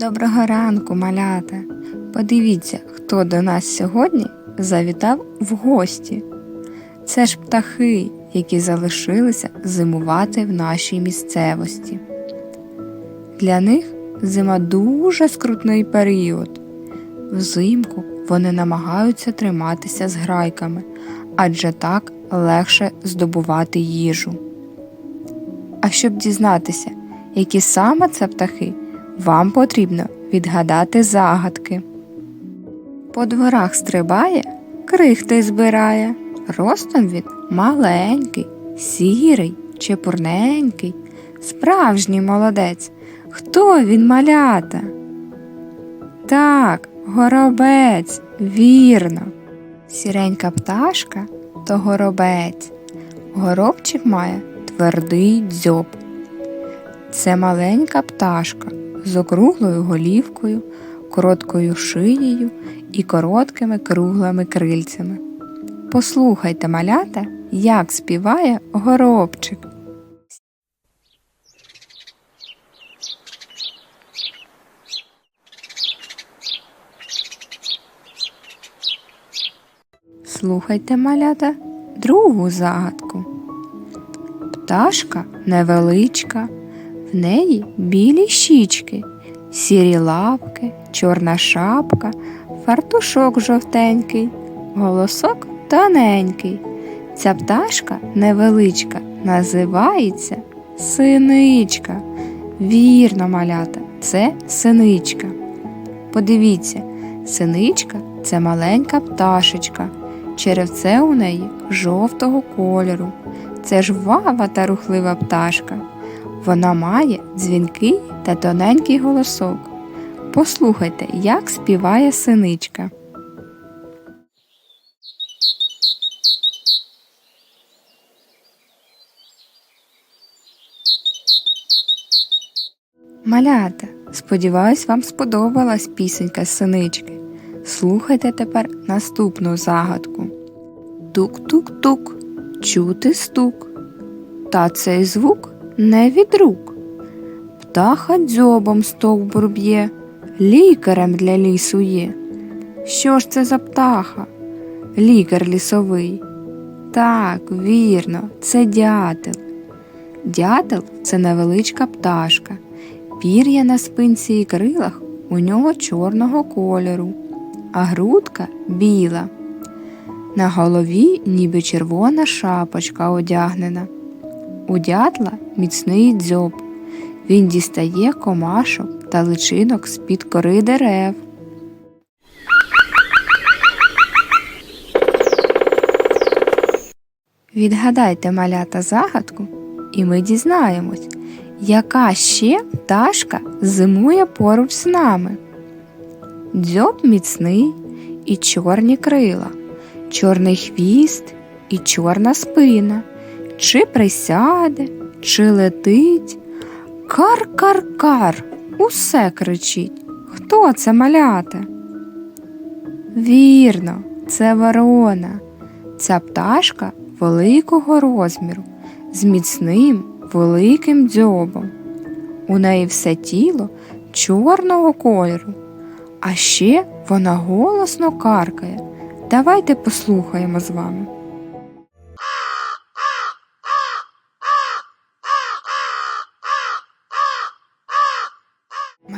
Доброго ранку, малята! Подивіться, хто до нас сьогодні завітав в гості. Це ж птахи, які залишилися зимувати в нашій місцевості. Для них зима дуже скрутний період. Взимку вони намагаються триматися з грайками, адже так легше здобувати їжу. А щоб дізнатися, які саме це птахи, вам потрібно відгадати загадки. По дворах стрибає, крихти збирає, ростом він маленький, сірий, чепурненький, справжній молодець. Хто він малята? Так, горобець, вірно. Сіренька пташка то горобець. Горобчик має твердий дзьоб. Це маленька пташка з округлою голівкою, короткою шиєю і короткими круглими крильцями. Послухайте, малята, як співає горобчик. Слухайте, малята, другу загадку. Пташка невеличка, в неї білі щічки, сірі лапки, чорна шапка, фартушок жовтенький, голосок тоненький. Ця пташка невеличка, називається синичка. Вірно, малята, це синичка. Подивіться, синичка це маленька пташечка. Черевце у неї жовтого кольору. Це жвава та рухлива пташка. Вона має дзвінкий та тоненький голосок. Послухайте, як співає синичка. Малята, сподіваюсь, вам сподобалась пісенька синички. Слухайте тепер наступну загадку. Тук-тук-тук, чути стук. Та цей звук не від рук. Птаха дзьобом стовбур б'є, лікарем для лісу є. Що ж це за птаха? Лікар лісовий. Так, вірно, це дятел. Дятел це невеличка пташка. Пір'я на спинці і крилах у нього чорного кольору, а грудка біла. На голові ніби червона шапочка одягнена. У дятла міцний дзьоб. Він дістає комашок та личинок з-під кори дерев. Відгадайте малята загадку, і ми дізнаємось, яка ще пташка зимує поруч з нами. Дзьоб міцний і чорні крила, чорний хвіст і чорна спина. Чи присяде, чи летить. Кар-кар-кар, усе кричить. Хто це малята? Вірно, це ворона. Ця пташка великого розміру, з міцним великим дзьобом. У неї все тіло чорного кольору, а ще вона голосно каркає. Давайте послухаємо з вами.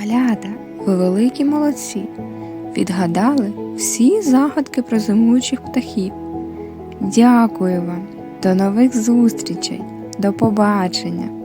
Малята, ви великі молодці. Відгадали всі загадки про зимуючих птахів. Дякую вам, до нових зустрічей, до побачення!